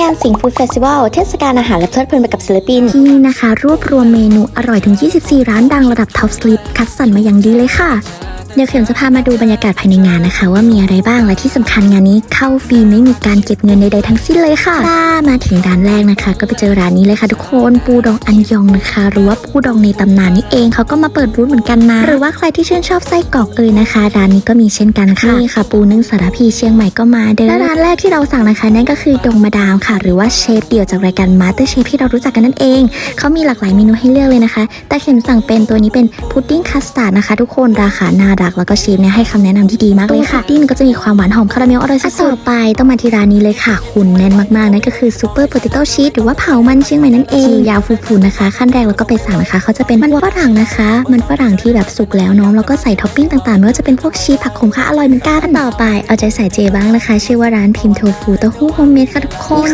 งานสิงฟู้ดเฟสติวัลเทศกาลอาหารและเพลิดเพลินไปกับศิลปิน ที่นี่นะคะ รวบรวมเมนูอร่อยถึง 24 ร้านดังระดับท็อปสลิปคัดสรรมาอย่างดีเลยค่ะ เดี๋ยวเข็มจะพามาดูบรรยากาศภายในงานนะคะ ว่ามีอะไรบ้างและที่สำคัญงานนี้เข้าฟรีไม่มีการเก็บเงินใดๆทั้งสิ้นเลยค่ะถ้ามาถึงร้านแรกนะคะ ก็ไปเจอร้านนี้เลยค่ะ ทุกคนปูดองอันยองนะคะหรือว่าปูดองในตำนานนี่เองเขาก็มาเปิดบูธเหมือนกันนะหรือว่าใครที่ชื่นชอบไส้กรอกเอ่ยนะคะ ร้านนี้ก็มีเช่นกันค่ะนี่ค่ะ ปูนึ่งสารพีเชียงใหม่ก็มาเด้อและร้านแรกที่เราสั่งนะคะนั่นก็คือดงมาดามค่ะ หรือว่าเชฟเดี่ยวจากรายการมาสเตอร์เชฟที่เรารู้จักกันนั่นเองเขามีหลากหลายเมนูให้เลือกเลยนะคะ แต่เข็มสั่งเป็นตัวนี้เป็นพุดดิ้งคัสตาร์ดนะคะ ทุกคนราคาน่ารักแล้วก็เชฟเนี่ยให้คำแนะนำที่ดีมากเลยค่ะพุดดิ้งก็จะมีความหวานหอมคาราเมลอร่อยสุดๆต่อไปต้องมาที่ร้านนี้เลยค่ะ คุณแน่นมากๆนั่นก็คือซูเปอร์โพเตโต้ชีสหรือว่าเผามันเชียงใหม่นั่นเองยาวฟูๆนะคะ ขั้นแรกแล้วก็ไปสั่งนะคะ เขาจะเป็นมันฝรั่งนะคะ มันฝรั่งที่แบบสุกแล้วเน้องแล้วก็ใส่ท็อปปิ้งต่างๆไม่ว่าจะเป็นพวกชีสผักขมค่ะอร่อยเหมือนกันต่อไป เอาใจใส่เจบ้างนะคะ ชื่อว่าร้านพิมโทฟูเต้าหู้โฮมเมดค่ะทุกคน